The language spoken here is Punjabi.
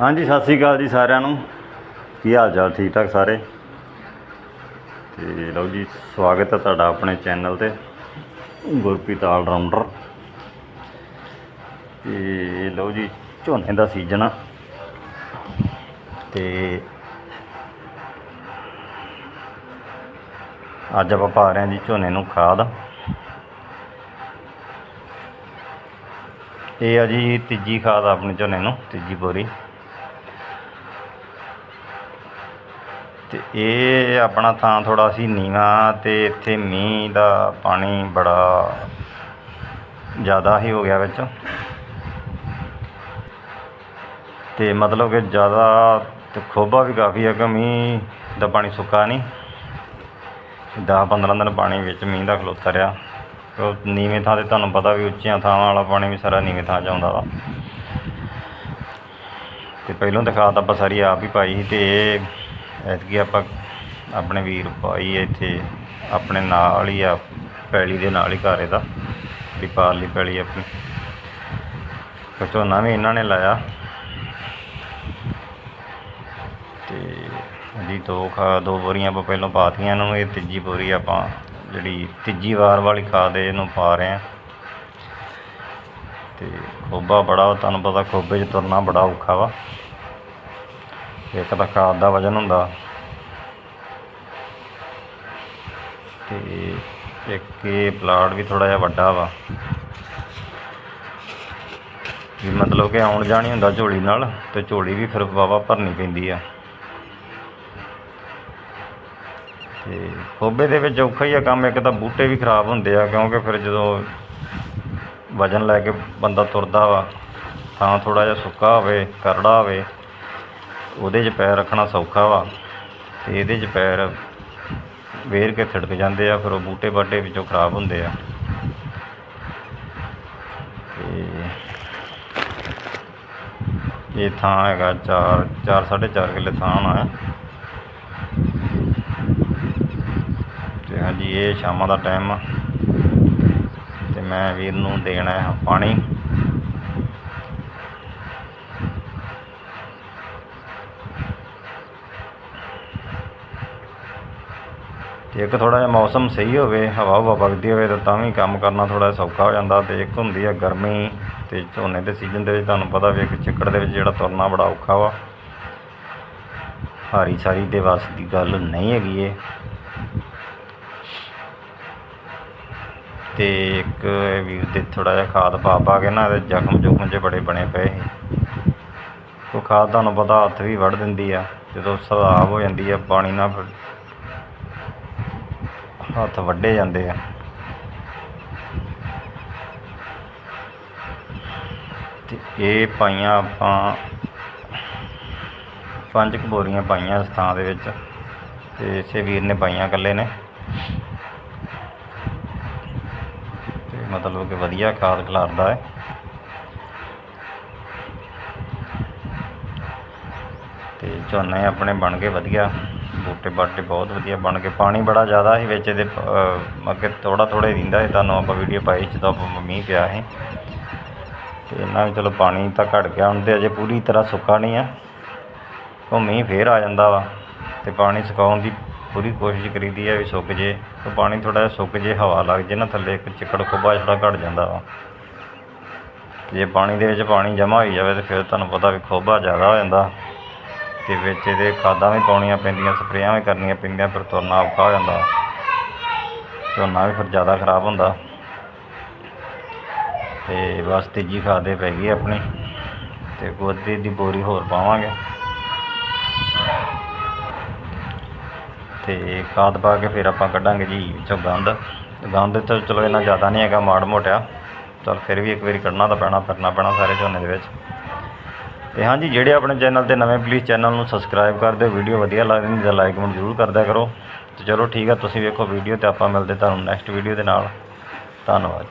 ਹਾਂਜੀ, ਸਤਿ ਸ੍ਰੀ ਅਕਾਲ ਜੀ ਸਾਰਿਆਂ ਨੂੰ। ਕੀ ਹਾਲ ਚਾਲ? ਠੀਕ ਠਾਕ ਸਾਰੇ? ਤੇ ਲਓ ਜੀ, ਸਵਾਗਤ ਹੈ ਤੁਹਾਡਾ ਆਪਣੇ ਚੈਨਲ ਤੇ। ਗੁਰਪ੍ਰੀਤ ਆਲ ਰਾਊਂਡਰ ਤੇ ਲਓ ਜੀ, ਝੋਨੇ ਦਾ ਸੀਜ਼ਨ ਆ। ਤੇ ਅੱਜ ਆਪਾਂ ਪਾ ਰਹੇ ਹਾਂ ਜੀ ਝੋਨੇ ਨੂੰ ਖਾਦ। ਇਹ ਆ ਜੀ ਤੀਜੀ ਖਾਦ ਆਪਣੇ ਝੋਨੇ ਨੂੰ, ਤੀਜੀ ਬੋਰੀ। ਤੇ ਇਹ ਆਪਣਾ ਥਾਂ ਥੋੜ੍ਹਾ ਸੀ ਨੀਵਾਂ ਅਤੇ ਇੱਥੇ ਮੀਂਹ ਦਾ ਪਾਣੀ ਬੜਾ ਜ਼ਿਆਦਾ ਹੀ ਹੋ ਗਿਆ ਵਿੱਚ। ਤੇ ਮਤਲਬ ਕਿ ਜ਼ਿਆਦਾ ਤੇ ਖੋਬਾ ਵੀ ਕਾਫੀ ਹੈ ਕਿ ਮੀਂਹ ਦਾ ਪਾਣੀ ਸੁੱਕਾ ਨਹੀਂ। 10 15 ਦਿਨ ਪਾਣੀ ਵਿੱਚ ਮੀਂਹ ਦਾ ਖਲੋਤਾ ਰਿਹਾ। ਉਹ ਨੀਵੇਂ ਥਾਂ ਤੇ ਤੁਹਾਨੂੰ ਪਤਾ ਵੀ ਉੱਚੀਆਂ ਥਾਵਾਂ ਵਾਲਾ ਪਾਣੀ ਵੀ ਸਾਰਾ ਨੀਵੇਂ ਥਾਂ 'ਚ ਆਉਂਦਾ ਵਾ। ਤੇ ਪਹਿਲੋਂ ਤਾਂ ਆਪਾਂ ਸਾਰੀ ਆਪ ਹੀ ਪਾਈ ਸੀ ਤੇ ਇਹ ਐਤਕੀ ਆਪਾਂ ਆਪਣੇ ਵੀਰ ਪਾਈ ਇੱਥੇ ਆਪਣੇ ਨਾਲ ਹੀ ਆ ਪੈਲੀ ਦੇ ਨਾਲ ਹੀ ਘਰ ਇਹਦਾ ਵੀ ਪਾਲ ਲਈ ਪੈਲੀ ਆਪਣੀ। ਤੇ ਝੋਨਾ ਵੀ ਇਹਨਾਂ ਨੇ ਲਾਇਆ। ਤੇ ਜੀ ਦੋ ਖਾ ਦੋ ਬੋਰੀਆਂ ਆਪਾਂ ਪਹਿਲਾਂ ਪਾਤੀਆਂ ਇਹਨਾਂ ਨੂੰ ਇਹ ਤੀਜੀ ਬੋਰੀ ਆਪਾਂ ਜਿਹੜੀ ਤੀਜੀ ਵਾਰ ਵਾਲੀ ਖਾਦ ਇਹਨੂੰ ਪਾ ਰਹੇ ਆ ਤੇ ਖੋਬਾ ਬੜਾ ਵਾ, ਤੁਹਾਨੂੰ ਪਤਾ ਖੋਬੇ 'ਚ ਤੁਰਨਾ ਬੜਾ ਔਖਾ ਵਾ। ਇੱਕ ਤਾਂ ਖਾਦ ਦਾ ਵਜਨ ਹੁੰਦਾ। ਤੇ ਇੱਕ ਇਹ ਪਲਾਟ ਵੀ ਥੋੜਾ ਜਿਹਾ ਵੱਡਾ ਵਾ। ਵੀ ਮਤਲਬ ਕਿ ਆਉਣ ਜਾਣੀ ਹੁੰਦਾ ਝੋਲੀ ਨਾਲ ਤੇ ਝੋਲੀ ਵੀ ਫਿਰ ਵਾਵਾ ਭਰਨੀ ਪੈਂਦੀ ਆ। ਤੇ ਖੋਬੇ ਦੇ ਵਿੱਚ ਔਖਾ ਹੀ ਆ ਕੰਮ, ਇੱਕ ਤਾਂ ਬੂਟੇ ਵੀ ਖਰਾਬ ਹੁੰਦੇ ਆ ਕਿਉਂਕਿ ਫਿਰ ਜਦੋਂ ਵਜਨ ਲੈ ਕੇ ਬੰਦਾ ਤੁਰਦਾ ਵਾ ਥਾਂ ਥੋੜਾ ਜਿਹਾ ਸੁੱਕਾ ਹੋਵੇ, ਕਰੜਾ ਹੋਵੇ। ਉਹਦੇ 'ਚ ਪੈਰ ਰੱਖਣਾ ਸੌਖਾ ਵਾ ਤੇ ਇਹਦੇ 'ਚ ਪੈਰ ਵੇਰ ਕੇ ਥਿੜਕ ਜਾਂਦੇ ਆ, ਫਿਰ ਉਹ ਬੂਟੇ ਬਾਟੇ ਵਿੱਚੋਂ ਖਰਾਬ ਹੁੰਦੇ ਆ। ਤੇ ਇਹ ਥਾਂ ਹੈਗਾ 4 4 4.5 ਕਿੱਲੇ ਥਾਂ ਹੋਣਾ ਹੈ ਤੇ ਹਾਂਜੀ, ਇਹ ਸ਼ਾਮਾਂ ਦਾ ਟਾਈਮ ਆ। ਤੇ ਮੈਂ ਵੀਰ ਨੂੰ ਦੇਣਾ ਹੈ ਪਾਣੀ। ਤੇ ਇੱਕ ਥੋੜਾ ਜਿਹਾ ਮੌਸਮ ਸਹੀ ਹੋਵੇ, ਹਵਾ ਹਵਾ ਵਗਦੀ ਹੋਵੇ, ਤਾਂ ਤਾਂ ਵੀ ਕੰਮ ਕਰਨਾ ਥੋੜਾ ਸੌਖਾ ਹੋ ਜਾਂਦਾ। ਤੇ ਇੱਕ ਹੁੰਦੀ ਆ ਗਰਮੀ, ਤੇ ਝੋਨੇ ਦੇ ਸੀਜ਼ਨ ਦੇ ਵਿੱਚ ਤੁਹਾਨੂੰ ਪਤਾ ਵੀ ਇੱਕ ਚਿੱਕੜ ਦੇ ਵਿੱਚ ਜਿਹੜਾ ਤੁਰਨਾ ਬੜਾ ਔਖਾ ਵਾ। ਹਾਰੀ ਸਾਰੀ ਦੇ ਵੱਸ ਦੀ ਗੱਲ ਨਹੀਂ ਹੈਗੀ ਇਹ। ਤੇ ਇੱਕ ਵੀਰ ਦੇ ਥੋੜਾ ਜਿਹਾ ਖਾਦ ਪਾ ਪਾ ਕੇ ਨਾ ਇਹਦੇ ਜ਼ਖਮ ਜੁਖਮ ਜਿਹੇ ਬੜੇ ਬਣੇ ਪਏ ਸੀ। ਉਹ ਖਾਦ ਤੁਹਾਨੂੰ ਪਤਾ ਹੱਥ ਵੀ ਵੜ ਦਿੰਦੀ ਆ, ਜਦੋਂ ਸਵਾਬ ਹੋ ਜਾਂਦੀ ਆ, ਪਾਣੀ ਨਾਲ ਫਿਰ ਹੱਥ ਵੱਡੇ ਜਾਂਦੇ ਆ। ਤੇ ਇਹ ਪਾਈਆਂ ਆਪਾਂ ਪੰਜ ਕੁ ਬੋਰੀਆਂ ਪਾਈਆਂ ਇਸ ਥਾਂ ਦੇ ਵਿੱਚ ਤੇ ਇਸੇ ਵੀਰ ਨੇ ਪਾਈਆਂ ਇਕੱਲੇ ਨੇ। ਤੇ ਮਤਲਬ ਕਿ ਵਧੀਆ ਖਾਦ ਖਿਲਾਰਦਾ ਹੈ। ਤੇ ਝੋਨੇ ਆਪਣੇ ਬਣ ਗਏ ਵਧੀਆ। ਬੂਟੇ ਬਾਟੇ ਬਹੁਤ ਵਧੀਆ ਬਣ ਗਏ। ਪਾਣੀ ਬੜਾ ਜ਼ਿਆਦਾ ਸੀ ਵਿੱਚ ਇਹਦੇ ਅਹ, ਅੱਗੇ ਥੋੜਾ ਥੋੜਾ ਹੀ ਦਿੰਦਾ ਸੀ ਤੁਹਾਨੂੰ ਆਪਾਂ ਵੀਡੀਓ ਪਾਈ ਜਦੋਂ ਆਪਾਂ ਮੀਂਹ ਪਿਆ ਸੀ। ਤੇ ਇਹਨਾਂ ਵੀ ਚਲੋ ਪਾਣੀ ਤਾਂ ਘਟ ਗਿਆ ਹੁਣ ਤੇ ਅਜੇ ਪੂਰੀ ਤਰ੍ਹਾਂ ਸੁੱਕਾ ਨਹੀਂ ਆ। ਉਹ ਮੀਂਹ ਫੇਰ ਆ ਜਾਂਦਾ ਵਾ ਤੇ ਪਾਣੀ ਸੁਕਾਉਣ ਦੀ ਪੂਰੀ ਕੋਸ਼ਿਸ਼ ਕਰੀਦੀ ਆ ਵੀ ਸੁੱਕ ਜੇ। ਤੇ ਪਾਣੀ ਥੋੜਾ ਜਿਹਾ ਸੁੱਕ ਜੇ ਹਵਾ ਲੱਗ ਜੇ ਨਾ ਥੱਲੇ ਇੱਕ ਚਿੱਕੜ ਖੁੱਬਾ ਜਿਹੜਾ ਘਟ ਜਾਂਦਾ ਵਾ। ਜੇ ਪਾਣੀ ਦੇ ਵਿੱਚ ਪਾਣੀ ਜਮ੍ਹਾਂ ਹੋਈ ਜਾਵੇ ਤੇ ਫਿਰ ਤੁਹਾਨੂੰ ਪਤਾ ਵੀ ਖੋਬਾ ਜ਼ਿਆਦਾ ਹੋ ਜਾਂਦਾ। ਤੇ ਵਿੱਚ ਇਹਦੇ ਖਾਦਾਂ ਵੀ ਪਾਉਣੀਆਂ ਪੈਂਦੀਆਂ, ਸਪਰੇਆਂ ਵੀ ਕਰਨੀਆਂ ਪੈਂਦੀਆਂ, ਫਿਰ ਤੁਰਨਾ ਔਖਾ ਹੋ ਜਾਂਦਾ। ਝੋਨਾ ਵੀ ਫਿਰ ਜ਼ਿਆਦਾ ਖਰਾਬ ਹੁੰਦਾ। ਤੇ ਬਸ ਤੀਜੀ ਖਾਦੇ ਪੈ ਗਈ ਆਪਣੀ, ਤੇ ਗੋਦੀ ਦੀ ਬੋਰੀ ਹੋਰ ਪਾਵਾਂਗੇ। ਤੇ ਖਾਦ ਪਾ ਕੇ ਫਿਰ ਆਪਾਂ ਕੱਢਾਂਗੇ ਜੀ, ਵਿੱਚੋਂ ਗੰਦ ਗੰਦ ਤਾਂ ਚਲੋ ਇੰਨਾ ਜ਼ਿਆਦਾ ਨਹੀਂ ਹੈਗਾ, ਮਾੜ ਮੋਟਿਆ ਚਲ ਫਿਰ ਵੀ ਇੱਕ ਵਾਰੀ ਕੱਢਣਾ ਤਾਂ ਪੈਣਾ ਫਿਰਨਾ ਪੈਣਾ ਸਾਰੇ ਝੋਨੇ ਦੇ ਵਿੱਚ। ਤੇ ਹਾਂਜੀ, ਜਿਹੜੇ ਆਪਣੇ ਚੈਨਲ ਤੇ ਨਵੇਂ ਪਲੀਜ਼ ਚੈਨਲ ਨੂੰ ਸਬਸਕ੍ਰਾਈਬ ਕਰ ਦਿਓ ਵੀਡੀਓ ਵਧੀਆ ਲੱਗਦੀ ਤਾਂ ਲਾਈਕ ਕਮੈਂਟ ਜ਼ਰੂਰ ਕਰਦਿਆ ਕਰੋ। ਤੇ ਚਲੋ ਠੀਕ ਆ, ਤੁਸੀਂ ਵੇਖੋ ਵੀਡੀਓ ਤੇ ਆਪਾਂ ਮਿਲਦੇ ਤੁਹਾਨੂੰ ਨੈਕਸਟ ਵੀਡੀਓ ਦੇ ਨਾਲ। ਧੰਨਵਾਦ।